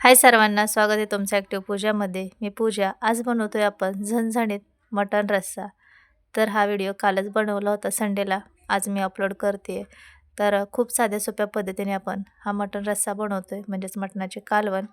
हाय सर्वांना स्वागत आहे तुमचं ॲक्टिव्ह पूजामध्ये. मी पूजा. आज बनवतोय आपण झणझणीत मटण रस्सा. तर हा व्हिडिओ कालच बनवला होता संडेला. आज मी अपलोड करते. तर खूप साध्या सोप्या पद्धतीने आपण हा मटण रस्सा बनवतोय म्हणजेच मटणाचे कालवण.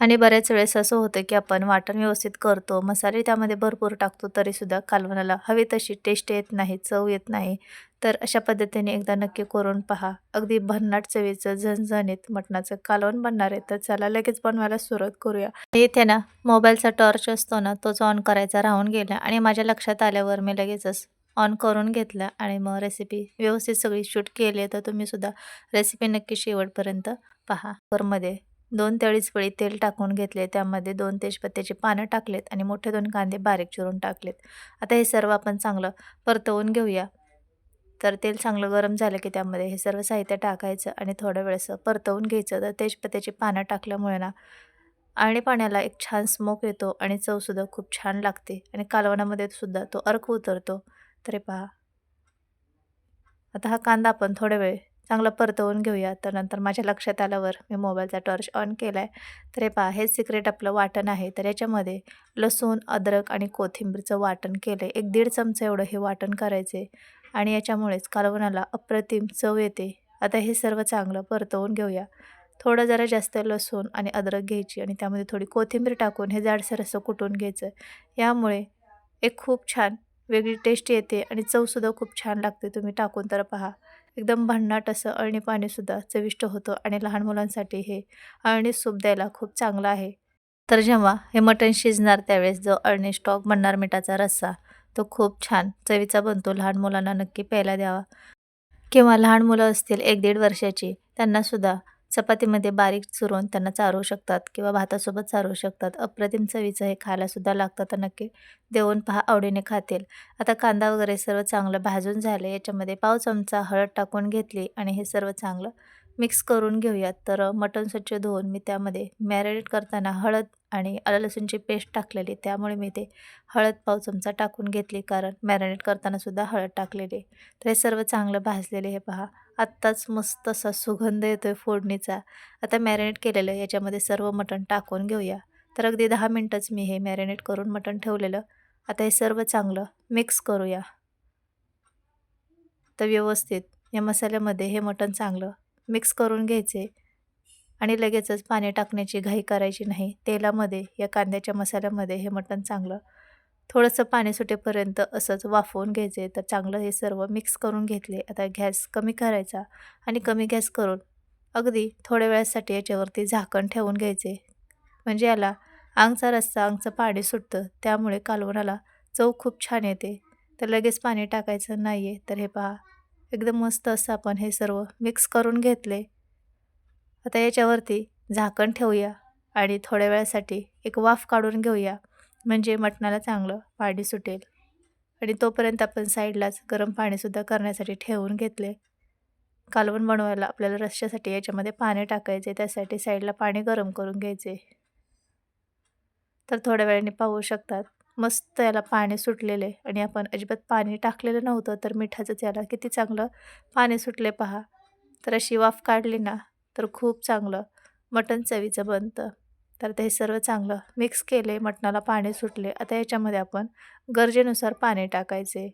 आणि बऱ्याच वेळेस असं होतं की आपण वाटण व्यवस्थित करतो मसाले त्यामध्ये भरपूर टाकतो तरीसुद्धा कालवणाला हवी तशी टेस्ट येत नाही चव येत नाही. तर अशा पद्धतीने एकदा नक्की करून पहा. अगदी भन्नाट चवीचं झणझणीत मटणाचं कालवण बनणार आहे. तर चला लगेच बनवायला सुरुवात करूया. इथे ना मोबाईलचा टॉर्च असतो ना तोच ऑन करायचा राहून गेला. आणि माझ्या लक्षात आल्यावर मी लगेचच ऑन करून घेतला. आणि मग रेसिपी व्यवस्थित सगळी शूट केली तर तुम्हीसुद्धा रेसिपी नक्की शेवटपर्यंत पहा. कुकरमध्ये दोन ते पळी तेल टाकून घेतले. त्यामध्ये दोन तेजपत्त्याची पानं टाकलेत आणि मोठे दोन कांदे बारीक चिरून टाकलेत. आता हे सर्व आपण चांगलं परतवून घेऊया. तर तेल चांगलं गरम झालं की त्यामध्ये हे सर्व साहित्य टाकायचं आणि थोडं वेळेस परतवून घ्यायचं. तर तेजपत्त्याची पानं टाकल्यामुळे ना आणि पाण्याला एक छान स्मोक येतो आणि चवसुद्धा खूप छान लागते आणि कालवणामध्ये सुद्धा तो अर्क उतरतो. तरी पहा. आता हा कांदा आपण थोड्या वेळ चांगलं परतवून घेऊया. तर नंतर माझ्या लक्षात आल्यावर मी मोबाईलचा टॉर्च ऑन केला आहे तर हे पहा हे सिक्रेट आपलं वाटण आहे. तर याच्यामध्ये लसूण अद्रक आणि कोथिंबीरचं वाटण केलं आहे एक दीड चमचा एवढं हे वाटण करायचे आणि याच्यामुळेच कालवणाला अप्रतिम चव येते. आता हे सर्व चांगलं परतवून घेऊया. थोडं जरा जास्त लसूण आणि अद्रक घ्यायची आणि त्यामध्ये थोडी कोथिंबीर टाकून हे जाडसर असं कुटून घ्यायचं. यामुळे एक खूप छान वेगळी टेस्ट येते आणि चवसुद्धा खूप छान लागते. तुम्ही टाकून तर पहा. एकदम भन्नाट असं अळणी पाणीसुद्धा चविष्ट होतं आणि लहान मुलांसाठी हे अळणी सूप द्यायला खूप चांगलं आहे. तर जेव्हा हे मटण शिजणार त्यावेळेस जो अळणी स्टॉक बनणार मिठाचा रस्सा तो खूप छान चवीचा बनतो. लहान मुलांना नक्की प्यायला द्यावा. किंवा लहान मुलं असतील एक दीड वर्षाची त्यांनासुद्धा चपातीमध्ये बारीक चुरून त्यांना चारू शकतात किंवा भातासोबत चारू शकतात. अप्रतिम चवीचं हे खायलासुद्धा लागतं तर नक्की देऊन पहा आवडीने खातील. आता कांदा वगैरे सर्व चांगलं भाजून झालं याच्यामध्ये पाव चमचा हळद टाकून घेतली आणि हे सर्व चांगलं मिक्स करून घेऊयात. तर मटण स्वच्छ धुवून मी त्यामध्ये मॅरिनेट करताना हळद आणि आलं लसूणची पेस्ट टाकलेली. त्यामुळे मी ते हळद पाव चमचा टाकून घेतली कारण मॅरिनेट करतानासुद्धा हळद टाकलेली. तर हे सर्व चांगलं भाजलेले हे पहा. आत्ताच मस्त असा सुगंध येतो आहे फोडणीचा. आता मॅरिनेट केलेलं याच्यामध्ये सर्व मटण टाकून घेऊया. तर अगदी दहा मिनटंच मी हे मॅरिनेट करून मटण ठेवलेलं. आता हे सर्व चांगलं मिक्स करूया. तर व्यवस्थित या मसाल्यामध्ये हे मटण चांगलं मिक्स करून घ्यायचे. आणि लगेचच पाणी टाकण्याची घाई करायची नाही. तेलामध्ये या कांद्याच्या मसाल्यामध्ये हे मटण चांगलं. थोडंसं पाणी सुटेपर्यंत असंच वाफवून घ्यायचे. तर चांगलं हे सर्व मिक्स करून घेतले. आता गॅस कमी करायचा आणि कमी गॅस करून अगदी थोड्या वेळासाठी याच्यावरती झाकण ठेवून घ्यायचे. म्हणजे याला आंगचा रस्सा आंगचं पाणी सुटतं. त्यामुळे कालवणाला चव खूप छान येते. तर लगेच पाणी टाकायचं नाही आहे तर हे पहा एकदम मस्त असं आपण हे सर्व मिक्स करून घेतले. आता याच्यावरती झाकण ठेवूया आणि थोड्या वेळासाठी एक वाफ काढून घेऊया. म्हणजे मटणाला चांगलं पाणी सुटेल. आणि तोपर्यंत आपण साईडलाच गरम पाणीसुद्धा करण्यासाठी ठेवून घेतले. कालवण बनवायला आपल्याला रश्श्यासाठी याच्यामध्ये पाणी टाकायचे त्यासाठी साईडला पाणी गरम करून घ्यायचे. तर थोड्या वेळाने पाहू शकतात. मस्त याला पाणी सुटलेले आणि आपण अजिबात पाणी टाकलेलं नव्हतं तर मिठाचंच याला किती चांगलं पाणी सुटले पहा. तर अशी वाफ काढली ना तर खूप चांगलं. मटण चवीचं बनतं. तर ते सर्व चांगलं. मिक्स केले मटणाला पाणी सुटले. आता याच्यामध्ये आपण गरजेनुसार पाणी टाकायचे.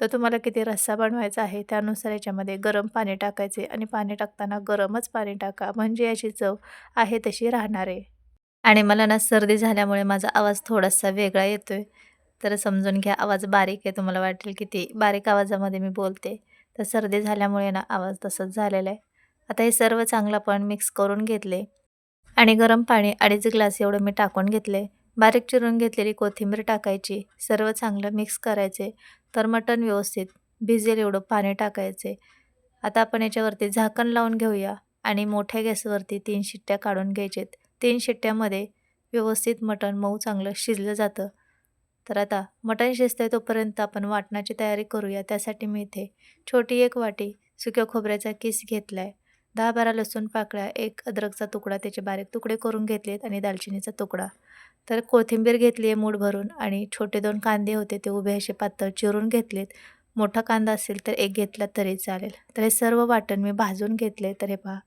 तर तुम्हाला किती रस्सा बनवायचा आहे त्यानुसार याच्यामध्ये गरम पाणी टाकायचे आणि पाणी टाकताना गरमच पाणी टाका. म्हणजे याची चव आहे तशी राहणार. आहे आणि मला ना सर्दी झाल्यामुळे माझा आवाज थोडासा वेगळा येतो आहे तर समजून घ्या आवाज बारीक आहे. तुम्हाला वाटेल किती बारीक आवाजामध्ये मी बोलते. तर सर्दी झाल्यामुळे ना आवाज तसंच झालेला आहे. आता हे सर्व चांगलं पण मिक्स करून घेतले. आणि गरम पाणी अडीच ग्लास एवढं मी टाकून घेतले. बारीक चिरून घेतलेली कोथिंबीर टाकायची. सर्व चांगलं मिक्स करायचे. तर मटण व्यवस्थित भिजेल एवढं पाणी टाकायचे. आता आपण याच्यावरती झाकण लावून घेऊया. आणि मोठ्या गॅसवरती तीन शिट्ट्या काढून घ्यायचेत. तीन शिट्ट्यामध्ये व्यवस्थित मटण मऊ चांगलं शिजलं जातं. तर आता मटण शिजतं तोपर्यंत आपण वाटणाची तयारी करूया. त्यासाठी मी इथे छोटी एक वाटी सुक्या खोबऱ्याचा किस घेतला आहे दहा बारा लसूण पाकळ्या एक अद्रकचा तुकडा त्याचे बारीक तुकडे करून घेतलेत आणि दालचिनीचा तुकडा. तर कोथिंबीर घेतली आहे मूठ भरून आणि छोटे दोन कांदे होते ते उभे असे पातळ चिरून घेतलेत. मोठा कांदा असेल तर एक घेतला तरी चालेल. तर हे सर्व वाटण मी भाजून घेतले. तर हे पहा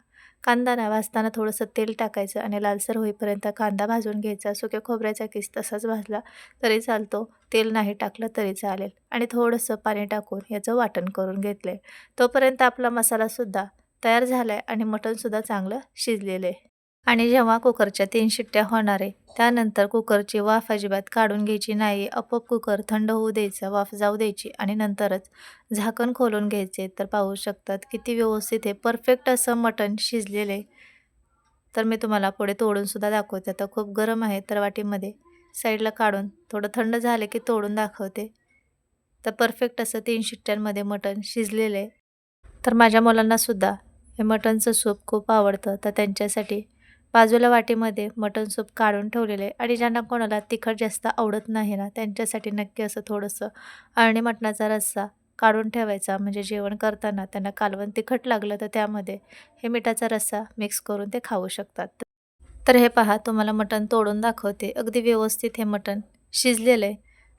कांदा ना भाजताना थोडंसं तेल टाकायचं आणि लालसर होईपर्यंत कांदा भाजून घ्यायचा. सुक्या खोबऱ्याचा किस तसाच भाजला तरी चालतो. तेल नाही टाकलं तरी चालेल. आणि थोडंसं पाणी टाकून याचं वाटण करून घेतलं तोपर्यंत आपला मसालासुद्धा तयार झाला आहे आणि मटणसुद्धा चांगलं शिजलेलं आहे. आणि जेव्हा कुकरच्या तीन शिट्ट्या होणार आहे त्यानंतर कुकरची वाफ अजिबात काढून घ्यायची नाही. आपोआप कुकर थंड होऊ द्यायचं वाफ जाऊ द्यायची आणि नंतरच झाकण खोलून घ्यायचे. तर पाहू शकतात किती व्यवस्थित आहे. परफेक्ट असं मटण शिजलेलं आहे. तर मी तुम्हाला पुढे तोडूनसुद्धा दाखवते. आता खूप गरम आहे तर वाटीमध्ये साईडला काढून थोडं थंड झालं की तोडून दाखवते. तर परफेक्ट असं तीन शिट्ट्यांमध्ये मटण शिजलेलं आहे. तर माझ्या मुलांनासुद्धा हे मटणचं सूप खूप आवडतं. तर त्यांच्यासाठी बाजूला वाटीमध्ये मटण सूप काढून ठेवलेलं आहे. आणि ज्यांना कोणाला तिखट जास्त आवडत नाही ना त्यांच्यासाठी नक्की असं थोडंसं अळणी मटणाचा रस्सा काढून ठेवायचा. म्हणजे जेवण करताना त्यांना कालवण तिखट लागलं तर त्यामध्ये हे मिठाचा रस्सा मिक्स करून ते खाऊ शकतात. तर हे पहा तुम्हाला मटण तोडून दाखवते. अगदी व्यवस्थित हे मटण शिजलेलं आहे.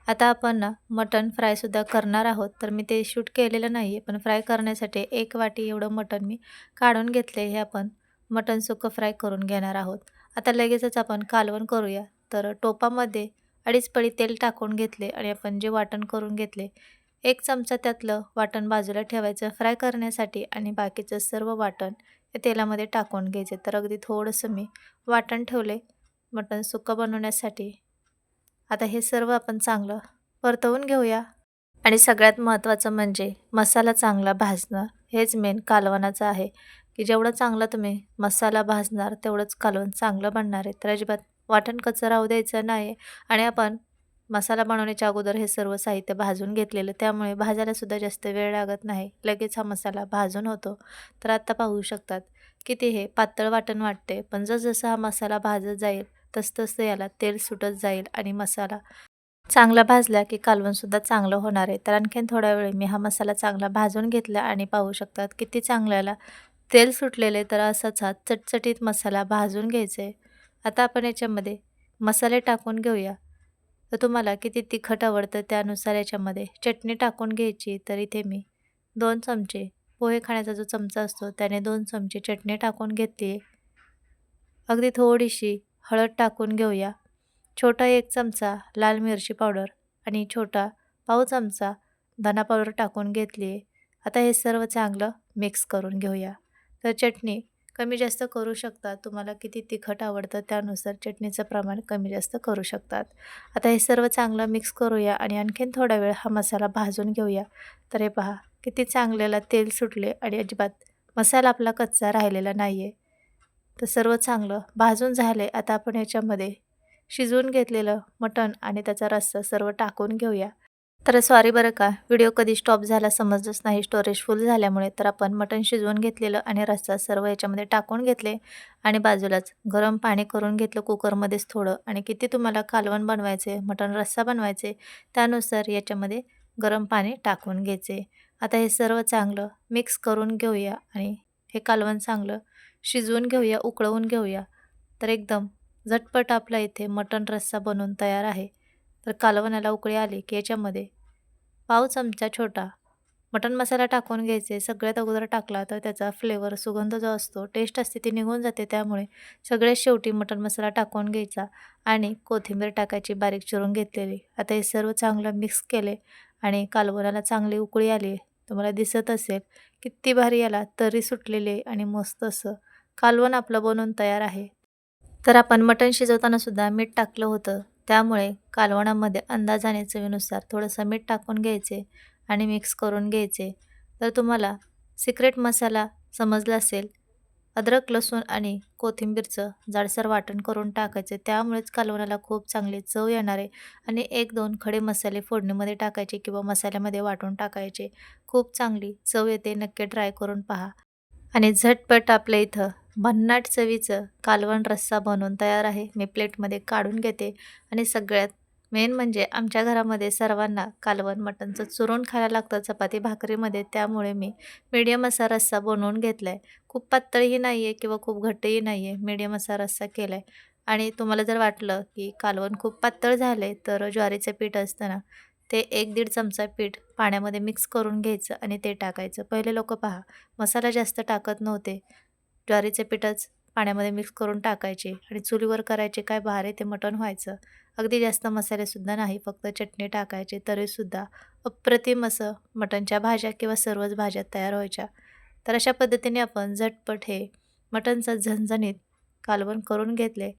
आता आपण ना मटण फ्रायसुद्धा करणार आहोत तर मी ते शूट केलेलं नाही आहे पण फ्राय करण्यासाठी एक वाटी एवढं मटण मी काढून घेतले हे आपण मटण सुकं फ्राय करून घेणार आहोत. आता लगेचच आपण कालवण करूया. तर टोपामध्ये अडीच पळी तेल टाकून घेतले आणि आपण जे वाटण करून घेतले एक चमचा त्यातलं वाटण बाजूला ठेवायचं फ्राय करण्यासाठी आणि बाकीचं सर्व वाटण हे तेलामध्ये टाकून घ्यायचे. तर अगदी थोडंसं मी वाटण ठेवले मटण सुकं बनवण्यासाठी. आता हे सर्व आपण चांगलं परतवून घेऊया. आणि सगळ्यात महत्त्वाचं म्हणजे मसाला चांगला भाजणं हेच मेन कालवणाचं आहे. की जेवढं चांगलं तुम्ही मसाला भाजणार तेवढंच कालवण चांगलं बनणार आहे. तर अजिबात वाटण कच्चं राहू द्यायचं नाही आणि आपण मसाला बनवण्याच्या अगोदर हे सर्व साहित्य भाजून घेतलेलं त्यामुळे भाजायलासुद्धा जास्त वेळ लागत नाही. लगेच हा मसाला भाजून होतो. तर आत्ता पाहू शकतात किती हे पातळ वाटण वाटते पण जसजसा हा मसाला भाजत जाईल तसतसं याला तेल सुटत जाईल आणि मसाला चांगला भाजला की कालवणसुद्धा चांगलं होणार आहे. तर आणखीन थोड्या वेळ मी हा मसाला चांगला भाजून घेतला आणि पाहू शकतात किती चांगल्याला तेल सुटलेले तर असाच हा चटचटीत मसाला भाजून घ्यायचा आहे आता आपण याच्यामध्ये मसाले टाकून घेऊया. तर तुम्हाला किती तिखट आवडतं त्यानुसार याच्यामध्ये चटणी टाकून घ्यायची. तर इथे मी दोन चमचे पोहे खाण्याचा जो चमचा असतो त्याने दोन चमचे चटणी टाकून घेतली आहे अगदी थोडीशी हळद टाकून घेऊया. छोटा एक चमचा लाल मिरची पावडर आणि छोटा पाव चमचा धना पावडर टाकून घेतली. आहे आता हे सर्व चांगलं मिक्स करून घेऊया. तर चटणी कमी जास्त करू शकता. तुम्हाला किती तिखट आवडतं त्यानुसार चटणीचं प्रमाण कमी जास्त करू शकतात. आता हे सर्व चांगलं मिक्स करूया आणि आणखीन थोडा वेळ हा मसाला भाजून घेऊया. तर हे पहा किती चांगल्याला तेल सुटले आणि अजिबात मसाला आपला कच्चा राहिलेला नाही आहे तर सर्व चांगलं. भाजून झाले. आता आपण याच्यामध्ये शिजवून घेतलेलं मटण आणि त्याचा रस्सा सर्व टाकून घेऊया. तर सॉरी बरं का. व्हिडिओ कधी स्टॉप झाला समजलंच नाही. स्टोरेज फुल झाल्यामुळे तर आपण मटण शिजवून घेतलेलं आणि रस्सा सर्व याच्यामध्ये टाकून घेतले आणि बाजूलाच गरम पाणी करून घेतलं कुकरमध्येच थोडं आणि किती तुम्हाला कालवण बनवायचे मटण रस्सा बनवायचे त्यानुसार याच्यामध्ये गरम पाणी टाकून घ्यायचे. आता हे सर्व चांगलं मिक्स करून घेऊया आणि हे कालवण चांगलं शिजवून घेऊया उकळवून घेऊया. तर एकदम झटपट आपला इथे मटण रस्सा बनवून तयार आहे. तर कालवणाला उकळी आली की याच्यामध्ये पाव चमचा छोटा मटण मसाला टाकून घ्यायचे. सगळ्यात अगोदर टाकला तर त्याचा फ्लेवर सुगंध जो असतो टेस्ट असते ती निघून जाते. त्यामुळे सगळ्यात शेवटी मटण मसाला टाकून घ्यायचा आणि कोथिंबीर टाकायची बारीक चिरून घेतलेली. आता हे सर्व चांगलं मिक्स केले आणि कालवणाला चांगली उकळी आली. तुम्हाला दिसत असेल किती भारी याला तरी सुटलेले आणि मस्त असं कालवण आपलं बनवून तयार आहे. तर आपण मटण शिजवताना सुद्धा मीठ टाकलं होतं. त्यामुळे कालवणामध्ये अंदाजाने चवीनुसार थोडंसं मीठ टाकून घ्यायचे आणि मिक्स करून घ्यायचे. तर तुम्हाला सिक्रेट मसाला समजला असेल. अद्रक लसूण आणि कोथिंबीरचं जाडसर वाटण करून टाकायचे. त्यामुळेच कालवणाला खूप चांगली चव येणारे आणि एक दोन खडे मसाले फोडणीमध्ये टाकायचे किंवा मसाल्यामध्ये वाटून टाकायचे. खूप चांगली चव येते. नक्की ट्राय करून पहा. आणि झटपट आपल्या इथं भन्नाट चवीचं कालवण रस्सा बनवून तयार आहे. मी प्लेटमध्ये काढून घेते आणि सगळ्यात मेन म्हणजे आमच्या घरामध्ये सर्वांना कालवण मटणचं चुरून खायला लागतं. चपाती भाकरीमध्ये त्यामुळे मी मीडियम असा रस्सा बनवून घेतला आहे खूप पातळही नाही आहे किंवा खूप घट्टही नाही आहे मीडियम असा रस्सा केला आहे आणि तुम्हाला जर वाटलं की कालवण खूप पातळ झाले तर ज्वारीचं पीठ असतं ना ते एक दीड चमचा पीठ पाण्यामध्ये मिक्स करून घ्यायचं आणि ते टाकायचं. पहिले लोक पहा मसाला जास्त टाकत नव्हते. ज्वारीचे पीठच पाण्यामध्ये मिक्स करून टाकायचे आणि चुलीवर करायचे काय भारी ते मटण व्हायचं. अगदी जास्त मसालेसुद्धा नाही फक्त चटणी टाकायचे तरीसुद्धा अप्रतिम असं मटणच्या भाज्या किंवा सर्वच भाज्या तयार व्हायच्या. तर अशा पद्धतीने आपण झटपट हे मटणचं झणझणीत कालवण करून घेतले.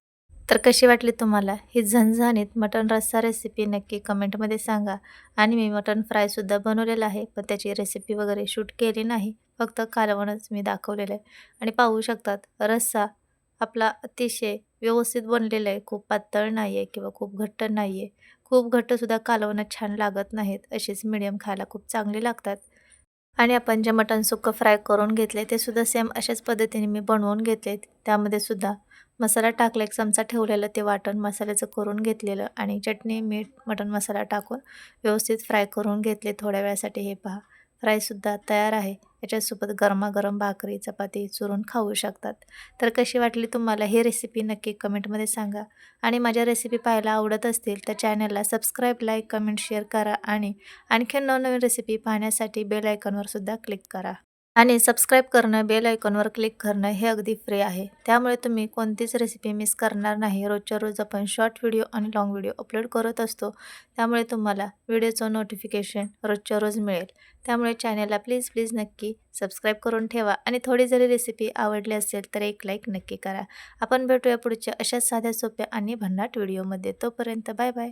तर कशी वाटली तुम्हाला ही झणझणीत मटण रस्सा रेसिपी नक्की कमेंटमध्ये सांगा. आणि मी मटण फ्रायसुद्धा बनवलेलं आहे पण त्याची रेसिपी वगैरे शूट केली नाही. फक्त कालवणच मी दाखवलेलं आहे. आणि पाहू शकतात रस्सा आपला अतिशय व्यवस्थित बनलेला आहे. खूप पातळ नाही आहे किंवा खूप घट्ट नाही आहे खूप घट्टसुद्धा कालवणं छान लागत नाहीत अशीच मिडियम खायला खूप चांगले लागतात. आणि आपण जे मटण सुक्कं फ्राय करून घेतले ते सुद्धा सेम अशाच पद्धतीने मी बनवून घेतले त्यामध्ये सुद्धा मसाला टाकला एक चमचा ठेवलेलं ते वाटण मसाल्याचं करून घेतलेलं आणि चटणी मीठ मटण मसाला टाकून व्यवस्थित फ्राय करून घेतले थोड्या वेळासाठी. हे पहा फ्रायसुद्धा तयार आहे. याच्यासोबत गरमागरम भाकरी चपाती चुरून खाऊ शकतात. तर कशी वाटली तुम्हाला ही रेसिपी नक्की कमेंटमध्ये सांगा. आणि माझ्या रेसिपी पाहायला आवडत असतील तर चॅनलला सबस्क्राईब लाईक कमेंट शेअर करा आणि आणखीन नवनवीन रेसिपी पाहण्यासाठी बेल आयकॉनवर सुद्धा क्लिक करा. आणि सबस्क्राईब करणं बेल आयकॉनवर क्लिक करणं हे अगदी फ्री आहे. त्यामुळे तुम्ही कोणतीच रेसिपी मिस करणार नाही. रोजच्या रोज आपण शॉर्ट व्हिडिओ आणि लाँग व्हिडिओ अपलोड करत असतो. त्यामुळे तुम्हाला व्हिडिओचं नोटिफिकेशन रोजच्या रोज मिळेल. त्यामुळे चॅनलला प्लीज प्लीज नक्की सबस्क्राईब करून ठेवा आणि थोडी जरी रेसिपी आवडली असेल तर एक लाईक नक्की करा. आपण भेटूया पुढच्या अशाच साध्या सोप्या आणि भन्नाट व्हिडिओमध्ये तोपर्यंत बाय बाय